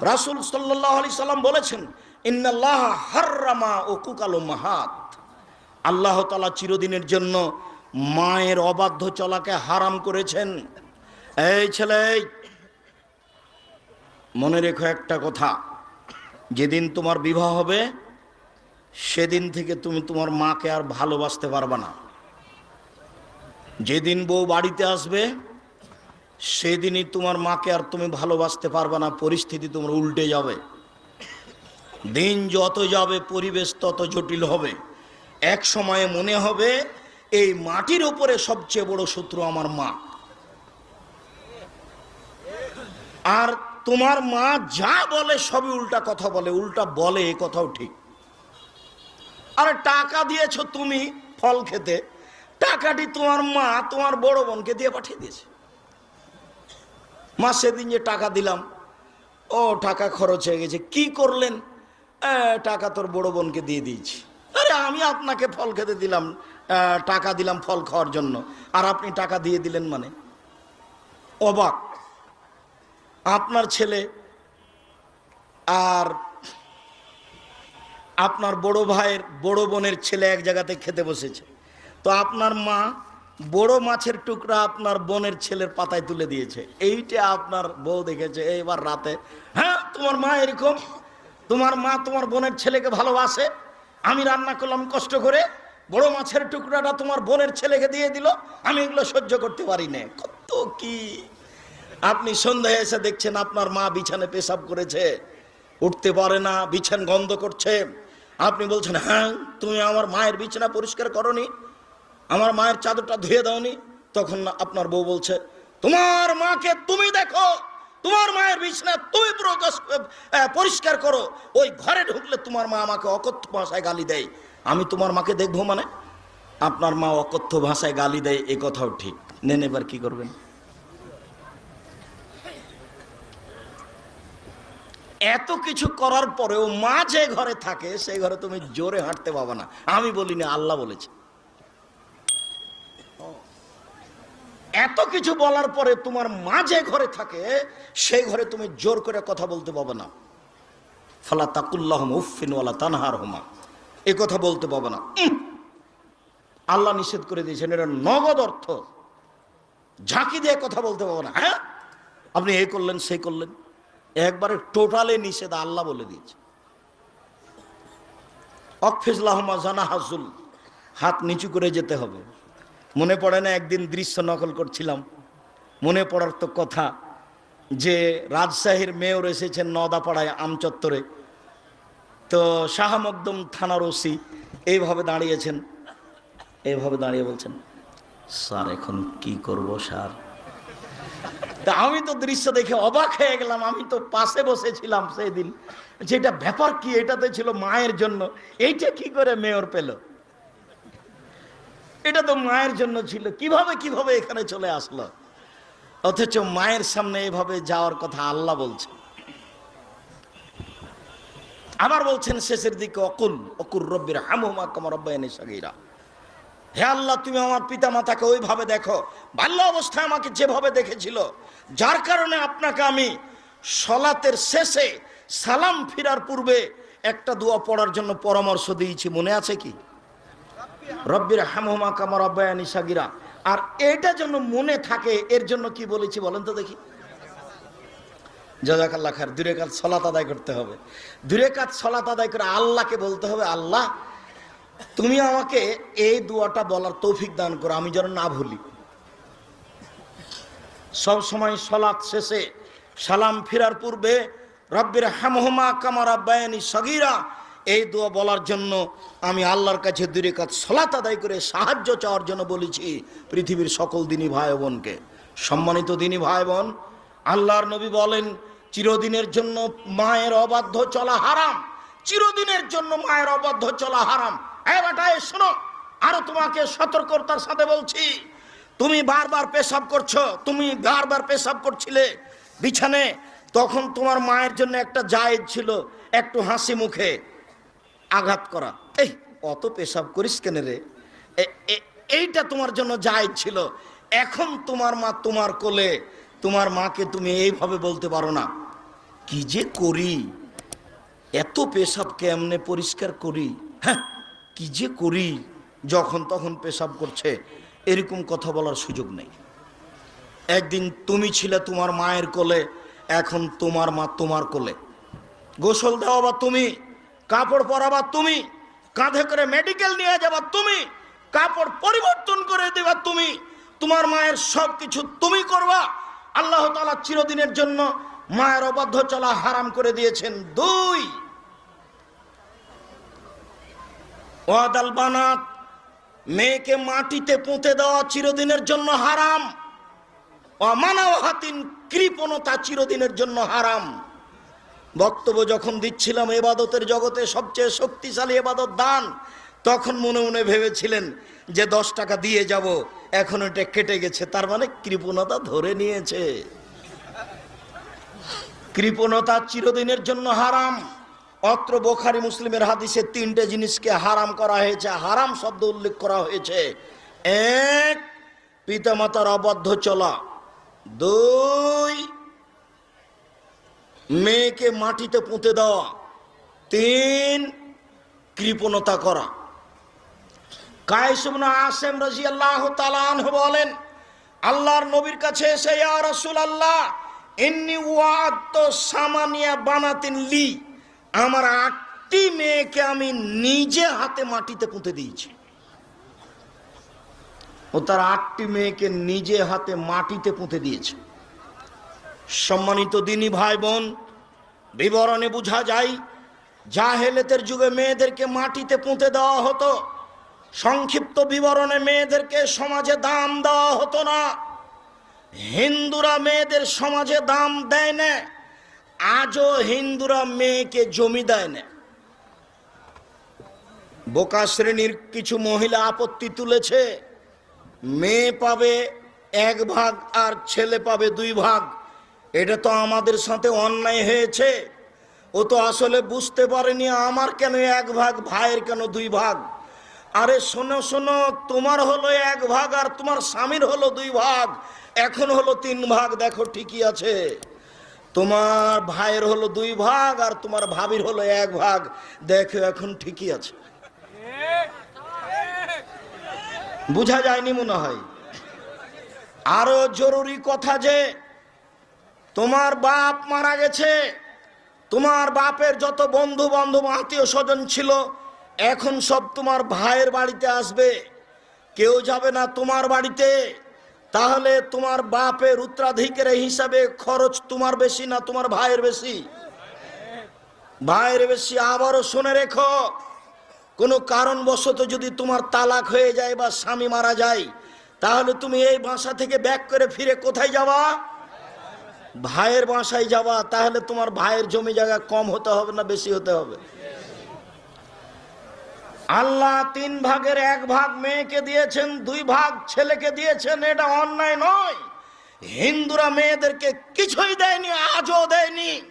রাসুল সাল্লাহ সাল্লাম বলেছেন, ইন্নাল্লাহ হার্রামা ও কুকালো মাহাত। আল্লাহ তালা চিরদিনের জন্য মায়ের অবাধ্য চলাকে হারাম করেছেন। এই ছেলে, মনে রেখো একটা কথা, যেদিন তোমার বিবাহ হবে, সেদিন থেকে তুমি তোমার মাকে আর ভালোবাসতে পারবে না। যেদিন বউ বাড়িতে আসবে সেদিনই তোমার মাকে আর তুমি ভালোবাসতে পারবে না, পরিস্থিতি তোমার উল্টে যাবে। দিন যত যাবে, পরিবেশ তত জটিল হবে। এক সময়ে মনে হবে, এই মাটির উপরে সবচেয়ে বড় শত্রু আমার মা। আর তোমার মা যা বলে, সবই উল্টা কথা বলে, উল্টা বলে, এ কথাও ঠিক। আরে টাকা দিয়েছ তুমি ফল খেতে, টাকাটি তোমার মা, তোমার বড় বোনকে দিয়ে পাঠিয়ে দিয়েছে। মা সেদিন যে টাকা দিলাম। ও টাকা খরচ হয়ে গেছে। কি করলেন? "এ, টাকা তোর বড় বোনকে দিয়ে দিয়েছি। আরে আমি আপনাকে ফল খেতে দিলাম। টাকা দিলাম ফল খাওয়ার জন্য। আর আপনি টাকা দিয়ে দিলেন মানে? অবাক। আপনার ছেলে আর আপনার বড় ভাইয়ের বড় বোনের ছেলে এক জায়গাতে খেতে বসেছে। তো আপনার মা বড় মাছের টুকরা আপনার বোনের ছেলের পাতায় তুলে দিয়েছে। এইটা আপনার বউ দেখেছে এইবার রাতে। হ্যাঁ তোমার মা এরকম। তোমার মা তোমার বোনের ছেলেকে ভালোবাসে। আমি রান্না করলাম কষ্ট করে। বড় মাছের টুকরাটা তোমার বোনের ছেলেকে দিয়ে দিল। আমি এগুলো সহ্য করতে পারি না। কত কি? আপনি সন্ধ্যায় এসে দেখছেন আপনার মা বিছানে পেশাব করেছে। উঠতে পারে না, বিছান গন্ধ করছে। আপনি বলছেন হ্যাঁ তুমি আমার মায়ের বিছানা পরিষ্কার করনি। আমার মায়ের চাদরটা ধুয়ে দাওনি। তখন আপনার বউ বলছে, তোমার মাকে তুমি দেখো, তোমার মায়ের বিছনা তুমি প্রকাশ পরিষ্কার করো। ওই ঘরে ঢুকলে তোমার মা আমাকে অকথ্য ভাষায় গালি দেয়। আমি তোমার মাকে দেখব মানে? আপনার মা অকথ্য ভাষায় গালি দেয়, এ কথাও ঠিক। নেন এবার কি করবেন? এত কিছু করার পরেও মা যে ঘরে থাকে সেই ঘরে তুমি জোরে হাঁটতে পাবে না। আমি বলিনি, আল্লাহ বলেছে। এত কিছু বলার পরে তোমার মা যে ঘরে থাকে, সেই ঘরে তুমি জোর করে কথা বলতে পাবে না। ফালা তাকুল্লাহ উফিন ওয়ালা তানহার হুমা এ কথা বলতে পাবে না। আল্লাহ নিষেধ করে দিয়েছেন, এটা নগদ অর্থ। ঝাঁকি দিয়ে কথা বলতে পাবো না হ্যাঁ? আপনি এই করলেন সেই করলেন। একবারে টোটালে নিষেধ আল্লাহ বলে দিয়েছে। অকফিজলাহমা জানা হাজুল হাত নিচু করে যেতে হবে। মনে পড়ে না একদিন দৃশ্য নকল করছিলাম। মনে পড়ার তো কথা যে রাজশাহীর মেয়র এসেছেন নদাপাড়ায় আমচত্বরে। তো শাহ মকদম থানার ওসি এইভাবে দাঁড়িয়েছেন। এইভাবে দাঁড়িয়ে বলছেন, স্যার, এখন কি করব, স্যার? তা আমি তো দৃশ্য দেখে অবাক হয়ে গেলাম। আমি তো পাশে বসেছিলাম সেই দিন যেটা ব্যাপার কি, এটাতে ছিল মায়ের জন্য। এইটা কি করে মেয়র পেল? এটা তো মায়ের জন্য ছিল। কীভাবে কীভাবে এখানে চলে আসলো? অথচ মায়ের সামনে এভাবে যাওয়ার কথা আল্লাহ বলছে আবার বলছেন, শেষের দিকে অকুল অকুর রব্বির হামুমা কমর রব্বায়নি সাগীরা। হে আল্লাহ, তুমি আমার পিতা মাতাকে ওইভাবে দেখো। বাল্য অবস্থায় আমাকে যেভাবে দেখেছিল, যার কারণে আপনাকে আমি সলাতের শেষে সালাম ফিরার পূর্বে একটা দোয়া পড়ার জন্য পরামর্শ দিয়েছি। মনে আছে কি? রব্বির হামহুমা কামার আব্বায়ানি সাগিরা। আর এটা যেন মনে থাকে, এর জন্য কি বলেছি বলেন তো দেখি। জাজাকাল্লা খার দূরে কাজ সলাত আদায় করতে হবে। দূরে কাজ সলাত আদায় করে আল্লাহকে বলতে হবে, আল্লাহ, তুমি আমাকে এই দুয়াটা বলার তৌফিক দান করো, আমি যেন না ভুলি। সব সময় সলাৎ শেষে সালাম ফিরার পূর্বে রব্বির হামহমা কামার আব্বায়ানি সগিরা এই দোয়া বলার জন্য আমি আল্লাহর কাছে দূরে কাজ সলাত আদায় করে সাহায্য চাওয়ার জন্য বলেছি পৃথিবীর সকল দিনী ভাই বোনকে। সম্মানিত দিনী ভাই বোন, আল্লাহর নবী বলেন, চিরদিনের জন্য মায়ের অবাধ্য চলা হারাম। চিরদিনের জন্য মায়ের অবাধ্য চলা হারাম। শোনো, আরও তোমাকে সতর্কতার সাথে বলছি, তুমি বারবার পেশাব করছ, তুমি বারবার পেশাব করছিলে বিছানে, তখন তোমার মায়ের জন্য একটা জায়েজ ছিল, একটু হাসি মুখে। আঘাত করা। এই, অত পেশাব করিস কেন রে? এইটা তোমার জন্য জায়েজ ছিল। এখন তোমার মা তোমার কোলে, তোমার মাকে তুমি এইভাবে বলতে পারো না। কি যে করি? এত পেশাব কেমনে পরিষ্কার করি? হ্যাঁ কি যে করি? যখন তখন পেশাব করছে, এরকম কথা বলার সুযোগ নেই। একদিন তুমি ছিলে তোমার মায়ের কোলে, এখন তোমার মা তোমার কোলে। গোসল দেওয়া বা তুমি কাপড় পরাবা তুমি, কাঁধে করে মেডিকেল নিয়ে যাবা তুমি, কাপড় পরিবর্তন করে দেবা তুমি, তোমার মায়ের সব কিছু তুমি করবা। আল্লাহ তালা চিরদিনের জন্য মায়ের অবাধ্য চলা হারাম করে দিয়েছেন। দুই, ওয়াদাল বানাত, মেয়েকে মাটিতে পুঁতে দেওয়া চিরদিনের জন্য হারাম। অমানাও হাতিন কৃপণতা চিরদিনের জন্য হারাম। বক্তব্য যখন দিচ্ছিলাম, এবাদতের জগতে সবচেয়ে শক্তিশালী এবাদত দান, তখন মনে মনে ভেবেছিলেন যে দশ টাকা দিয়ে যাব, এখন এটা কেটে গেছে, তার মানে কৃপণতা ধরে নিয়েছে। কৃপণতা চিরদিনের জন্য হারাম। অত্র বোখারি মুসলিমের হাদিসে তিনটে জিনিসকে হারাম করা হয়েছে, হারাম শব্দ উল্লেখ করা হয়েছে। এক, পিতামাতার অবদ্ধ চলা। দুই মেয়েকে মাটিতে পুঁতে দেওয়া। তিন, কৃপণতা করা। কায়সুবনা আসেম রাজি আল্লাহ তালান বলেন, আল্লাহর নবীর কাছে এসে, ইয়া রাসূল আল্লাহ এমনি ওয়াত সামানিয়া বানাতেন লি। আমার আটটি মেয়েকে আমি নিজে হাতে মাটিতে পুঁতে দিয়েছি। ও তার আটটি মেয়েকে নিজে হাতে মাটিতে পুঁতে দিয়েছে। সম্মানিত দিনী ভাই বোন বিবরণে বোঝা যায়, জাহেলেতের যুগে মেয়েদেরকে মাটিতে পুঁতে দেওয়া হতো। সংক্ষিপ্ত বিবরণে মেয়েদেরকে সমাজে দাম দেওয়া হতো না। হিন্দুরা মেয়েদের সমাজে দাম দেয় না, আজও হিন্দুরা মেয়েকে জমি দেয় না। বোকা শ্রেণির কিছু মহিলা আপত্তি তুলেছে, মেয়ে পাবে এক ভাগ আর ছেলে পাবে দুই ভাগ। এটা তো আমাদের সাথে অন্যায় হয়েছে। ও তো আসলে বুঝতে পারেনি আমার কেন এক ভাগ, ভাইয়ের কেন দুই ভাগ। আরে শোনো শোনো, তোমার হলো এক ভাগ আর তোমার স্বামীর হলো দুই ভাগ। এখন হলো তিন ভাগ, দেখো ঠিকই আছে। তোমার ভাইয়ের হলো দুই ভাগ আর তোমার ভাবির হলো এক ভাগ। দেখো এখন ঠিকই আছে। বুঝা যায়নি মনে হয়? আরও জরুরি কথা যে তোমার বাপ মারা গেছে। তোমার বাপের যত বন্ধু বান্ধব আত্মীয় স্বজন ছিল, এখন সব তোমার ভাইয়ের বাড়িতে আসবে। কেউ যাবে না তোমার বাড়িতে। তাহলে তোমার বাপের উত্তরাধিকারের হিসাবে খরচ তোমার বেশি না তোমার ভাইয়ের বেশি? ভাইয়ের বেশি আবারও শুনে রেখো। কোনো কারণবশত যদি তোমার তালাক হয়ে যায় বা স্বামী মারা যায়, তাহলে তুমি এই বাসা থেকে ব্যাক করে ফিরে কোথায় যাবা? ভাইয়ের বাসায় যাবা, তাহলে তোমার ভাইয়ের জমি জায়গা কম হতে হবে না বেশি হতে হবে? আল্লাহ তিন ভাগের এক ভাগ মেয়েকে দিয়েছেন, দুই ভাগ ছেলেকে দিয়েছেন, এটা অন্যায় নয়। হিন্দুরা মেয়েদেরকে কিছুই দেয়নি, আজও দেয়নি।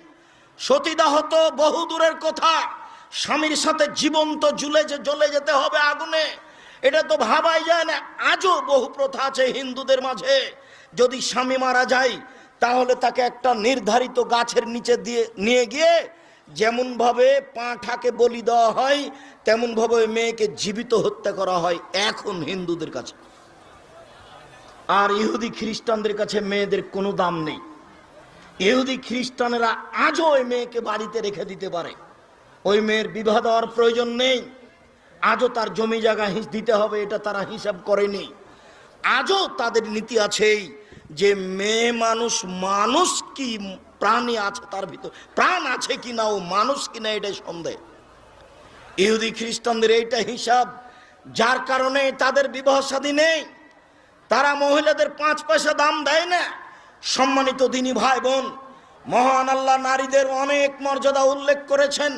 সতীদাহ তো বহু দূরের কথা। স্বামীর সাথে জীবন্ত জুলে যে জ্বলে যেতে হবে আগুনে। এটা তো ভাবাই যায় না। আজও বহু প্রথা আছে হিন্দুদের মাঝে। যদি স্বামী মারা যায় তাহলে তাকে একটা নির্ধারিত গাছের নিচে দিয়ে, নিয়ে গিয়ে যেমন ভাবে পাঁঠাকে বলি দেওয়া হয় তেমন ভাবে ওই মেয়েকে জীবিত হত্যা করা হয় এখন হিন্দুদের কাছে। আর ইহুদি খ্রিস্টানদের কাছে মেয়েদের কোনো দাম নেই। ইহুদি খ্রিস্টানেরা আজও ওই মেয়েকে বাড়িতে রেখে দিতে পারে। ওই মেয়ের বিবাহ দেওয়ার প্রয়োজন নেই। আজও তার জমি জায়গা দিতে হবে, এটা তারা হিসাব করেনি। আজও তাদের নীতি আছেই। যে মেয়ে মানুষ মানুষ কি প্রাণী আছে তার ভিতর? প্রাণ আছে কি না ও মানুষ কি না এটাই সন্দেহ। ইহুদি, খ্রিস্টানদের এইটা হিসাব। যার কারণে তাদের বিবাহ সাদী নেই। তারা মহিলাদের পাঁচ পয়সা দাম দেয় না। সম্মানিত দিনী ভাই বোন, মহান আল্লাহ নারীদের অনেক মর্যাদা উল্লেখ করেছেন।